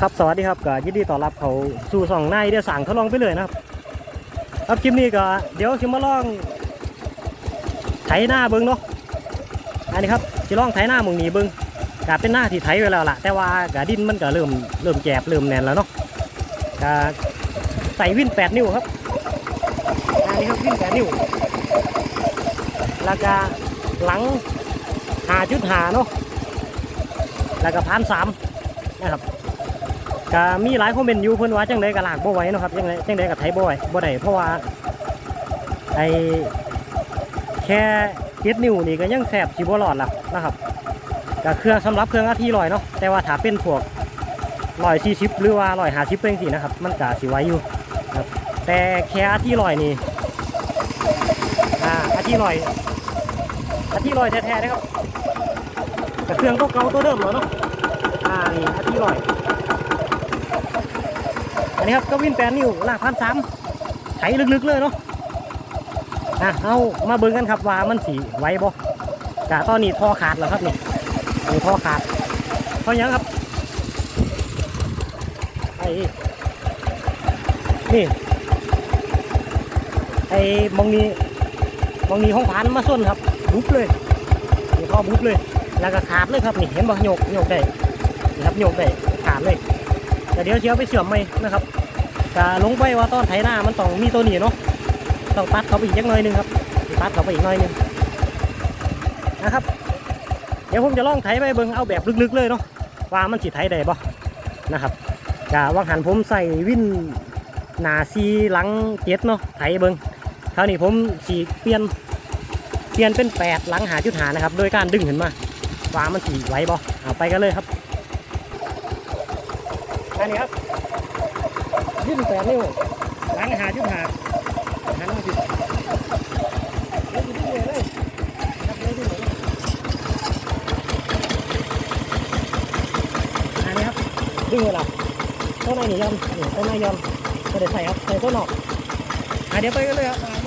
ครับสวัสดีครับก็ยินดีต้อนรับเขาสู่สองนายเดี๋ยวสั่งทดลองไปเลยนะครับครับคลิปนี้ก็เดี๋ยวชิมาลองไถหน้าเบิ้งเนาะอันนี้ครับชิลองไถหน้ามึงนี้เบิ้งก็เป็นหน้าที่ไถไว้แล้วล่ะ แต่ว่ากะดินมันก็เริ่มเริ่มแจบเริ่มแน่นแล้วเนาะก็ใส่วิน8นิ้วครับอันนี้ครับวิน8นิ้วแล้วก็หลังหาจุดหาเนาะแล้วก็พันสามนะครับ ก็มีหลายคอมเมนต์อยู่เพิ่นว่าจังไดก็ลากบ่ไหวเนาะครับจังไดจังไดก็ไถบ่ไหวบ่ได้เพราะว่าไอแค่เจ็ดนิ้วนี่ก็ยังแสบสิบ่รอดล่ะนะครับก็เครื่องสำหรับเครื่องอาทีลอยเนาะแต่ว่าถ้าเป็นพวก140หรือว่า150เป็นจังซี่นะครับ มันก็สิไหวอยู่ครับแต่แค่อาทีลอยนี่อ่าอาทีลอยอาทีลอยแท้ๆนะครับก็เครื่องตัวเก่าตัวเดิมแล้วเนาะอ่านี่อาทีลอย อันนี้ครับก็วินแปดนิ้วลากพันสามไถลึกๆเลยเนาะอะเอามาเบิ่งกันครับว่ามันสีไหวบ่กะตอนนี้ท่อขาดแล้วครับนี่นี่ท่อขาดท่อหยังครับไอ้นี่ไอ้มองนี้มองนี้ห้องผ่านมาส้นครับบุบเลยนี่ท่อบุบเลย แล้วก็ขาดเลยครับนี่เห็นบ่โยกโยกได้นี่ครับโยกได้ขาดเลย แต่เดี๋ยวเชียวไปเชื่อมไหมนะครับจะลงไปว่าตอนไถหน้ามันต้องมีตัวหนีเนาะต้องตัดเขาไปอีกจักหน่อยนึงครับตัดเขาไปอีกหน่อยนึงนะครับ เดี๋ยวผมจะลองไถไปเบิ่งเอาแบบลึกๆเลยเนาะว่ามันสิไถได้บ่นะครับกะวังหันผมใส่วินหนาซีหลังเจ็ดเนาะไถเบิ่งคราวนี้ผมสีเปลี่ยนเปลี่ยนเป็นแปดหลังหาจุดหานะครับ โดยการดึงขึ้นมาว่ามันสีไหวบ่เอาไปกันเลยครับ อันนี้ครับยื่นแปดนิ้วหลังหาจุดหาหันมาสิอันนี้ครับดึงเลยล่ะต้นในนี่ยอมต้นในยอมก็เดี๋ยวใส่ครับใส่ต้นออกอะเดี๋ยวไปกันเลยครับ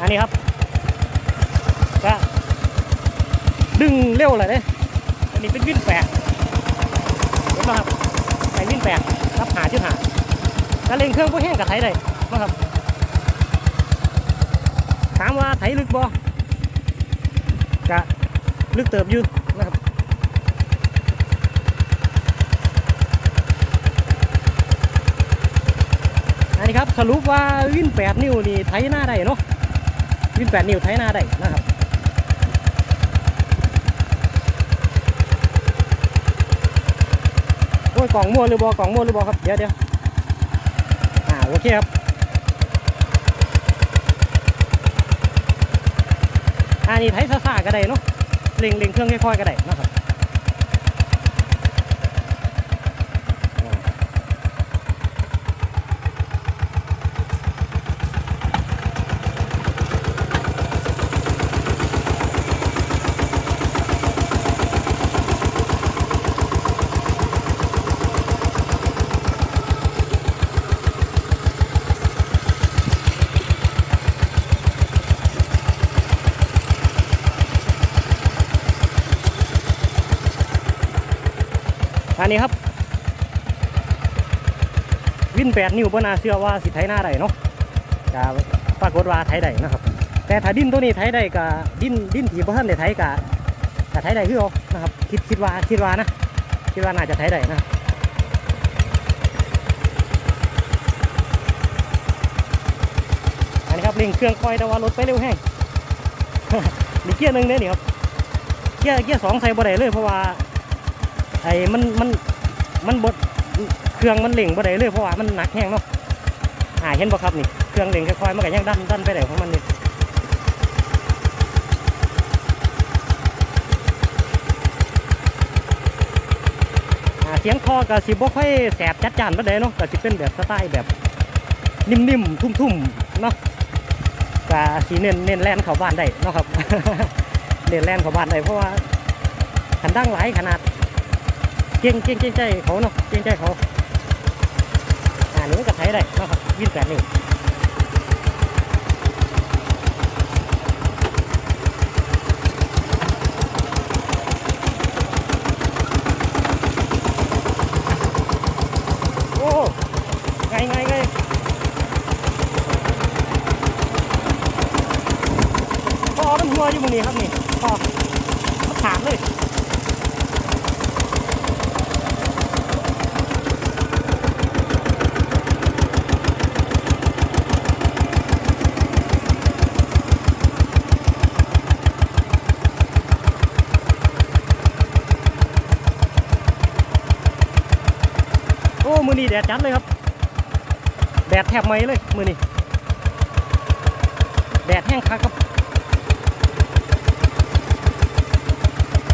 อันนี้ครับก็ดึงเร็วเลยเนี่ยอันนี้เป็นวิ่นแฝะเห็นไหมครับใส่วิ่นแฝะครับหาชื่อหาถ้าเล่งเครื่องก็แห้งกับไถได้นะครับถามว่าไถลึกบ่กะลึกเติบอยู่นะครับอันนี้ครับสรุปว่าวิ่นแปดนิ้วนี่ไถหน้าได้เนาะ วินแปดนิ้วไถหน้าได้นะครับโอ้ยกล่องมั่วหรือบอกล่องมั่วหรือบอกครับ เดี๋ยวเดี๋ยวอ่าโอเคครับอันนี้ไถซ่าๆก็ได้เนาะเล็งเล็งเครื่องค่อยๆก็ได้นะครับ นี้ครับ วินแปดนิ้วบนาเชื่อว่าสิไถหน้าได้เนาะก็ปรากฏว่าไถได้นะครับ แต่ถ้าดินตัวนี้ไถได้กับดินดินที่บ่ทันได้ไถกับกับไถได้คือเอานะครับคิดคิดว่าคิดว่านะคิดว่าน่าจะไถได้นะอันนี้ครับเร่งเครื่องคอยแต่ว่ารถไปเร็วแห้งนี่เกียร์หนึ่งเนี่ยนี่ครับเกียร์เกียร์สองใส่บ่ได้เลยเพราะว่า ไอ้มันมันมันบดเครื่องมันเล่งบ่ได้เลยเพราะว่ามันหนักแห้งเนาะอ่าเห็นบ่ครับนี่เครื่องเล่งค่อยๆมันก็ยังดันดันไปได้ของมันนี่เสียงคอก็สิบ่ค่อยแสบจัดจ้านปานใดเนาะก็สิเป็นแบบสไตล์แบบนิ่มๆทุ่มๆเนาะก็สิเน้นเน้นแล่นเข้าบ้านได้เนาะครับเน้นแล่นเข้าบ้านได้เพราะว่าขันดั้งหลายขนาด เก่งเก่งเก่งใจเขาเนาะเก่งใจเขาอ่านี่มันก็ใช้ได้เนาะครับวินแปดนิ้วโอ้ไงไงไงพอน้ำหัวอยู่ตรงนี้ครับนี่พอมาถามเลย โอ้ มือนี้แดดจัดเลยครับ แดดแทบไหมเลยมือนี้แดดแห้งคักครับ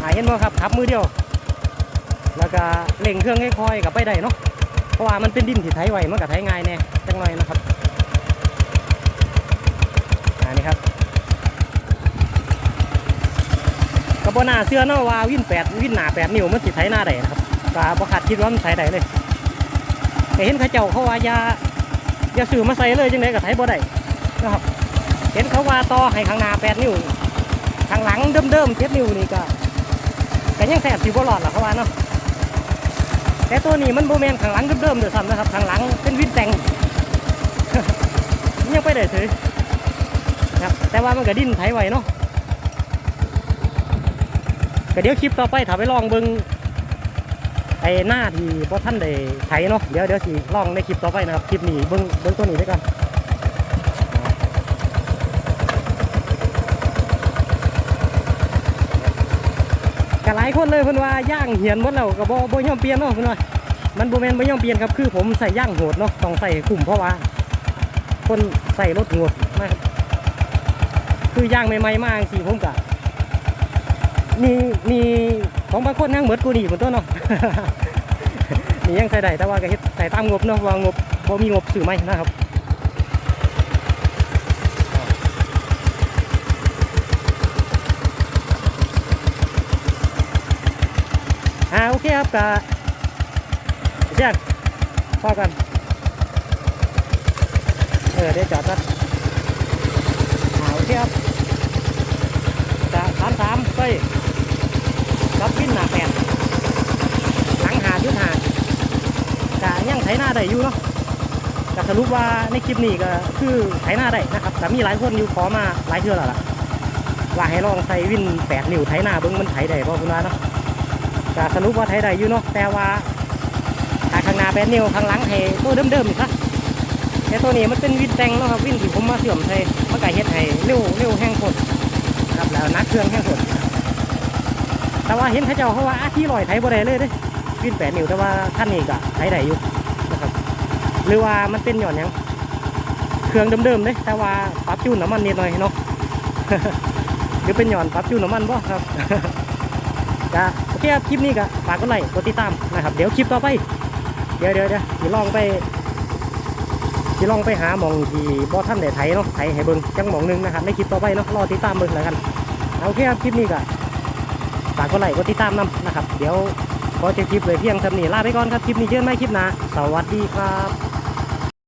หายเห็นไหมครับขับมือเดียว แล้วก็เร่งเครื่องให้คอยกับไปได้เนาะเพราะว่ามันเป็นดินที่ไถไวมันกับไถง่ายแน่จังหน่อยนะครับอันนี้ครับกระบนาเสื้อเนาะว่าวิ่นแปดวิ่นหนาแปดนิ้วมันสิไถหน้าได้นะครับก็บ่ขาดคิดว่ามันไถได้เลย เห็นเขาเจ้าเขาว่ายาอย่าสื่อมาใส่เลยจังไดกับไทยบ่ได้นะครับ เห็นเขาว่าต่อให้ข้างหน้าแปดนิ้วข้างหลังเดิมๆเจ็ดนิ้วนี่ก็ก็ยังแทบสิบ่รอดหรอกเขาว่าเนาะแต่ตัวนี้มันโบแมนข้างหลังเดิมๆเดือดซ้ำนะครับข้างหลังเป็นวินแต่งยังไปได้ถือนะครับแต่ว่ามันก็ดิ้นไถไวเนาะก็เดี๋ยวคลิปต่อไปถ้าไปลองเบิ่ง ไอ้หน้าที่พอท่านได้ไถเนาะเดี๋ยวเดี๋ยวสิลองในคลิปต่อไปนะครับคลิปนี้เบิ้งเบิ้งตัวนี้ไว้ก่อนก็หลายคนเลยเพิ่นว่าย่างเหียนหมดแล้วก็บ่บ่ยอมเปลี่ยนเนาะเพิ่นว่ามันบ่แม่นบ่ยอมเปลี่ยนครับคือผมใส่ย่างโหดเนาะต้องใส่คุ้มเพราะว่า คนใส่รถโหดนะครับคือย่างใหม่ๆมาจังซี่ผมก็นี่นี่ของบางคนยังเหมือนกูนี่เหมือนตัวเนาะ นี่ยังใส่ได้แต่ว่าก็เฮ็ดใส่ตามงบเนาะว่างบบ่มีงบซื้อใหมนะครับอ่าโอเคครับกะเรียกพอกันเออเดี๋ยวจอดกันอ่าโอเคครับกะสามสามไปรับวินหนาแปดหลังหายุดหาจะยังไถหน้าได้อยู่เนาะก็สรุปว่าในคลิปนี้ก็คือไถหน้าได้นะครับแต่มีหลายคนอยู่ขอมาหลายเทื่อแล้วล่ะว่าให้ลองใส่วินแปดนิ้วไถหน้าเบิ้งมันไถได้บ่คุณว่าเนาะก็สรุปว่าไถได้อยู่เนาะแต่ว่าถ้าข้างหน้าแปดนิ้วข้างหลังให้ตัวเดิมๆนี่ซะแต่ตัวนี้มันเป็นวินแต่งเนาะครับวินที่ผมมาเสื่อมใส่มันก็เฮ็ดให้เร็วเร็วแห้งผดครับแล้วนักเครื่องแห้งผดแต่ว่าเห็นเขาเจ้าเขาว่าอาที่ลอยไถบ่ได้เลยเด้วิ่นแปดนิ้วแต่ว่าท่านนี้ก็ไถได้อยู่ หรือว่ามันเป็นหย่อนยังเครื่องเดิมๆเด้แต่ว่าปรับจูนน้ำมันนิดหน่อยเนาะหรือเป็นหย่อนปรับจูนน้ำมันบ่ครับก็โอเคครับคลิปนี้ก็ฝากกดไลค์กดติดตามนะครับ เดี๋ยวคลิปต่อไป เดี๋ยวเดี๋ยวเดี๋ยวสิลองไปสิลองไปหาหมองที่บ่อท่านได้ไถเนาะไถให้เบิ่งจังหมองหนึงนะครับในคลิปต่อไปเนาะรอติดตามเบิ่งแล้วกันเอาโอเคครับคลิปนี้ก็ฝากกดไลค์กดติดตามนำนะครับ เดี๋ยวขอจอคลิปเลยเพียงเท่านี้ลาไปก่อนครับคลิปนี้เจอกันใหม่คลิปหน้าสวัสดีครับ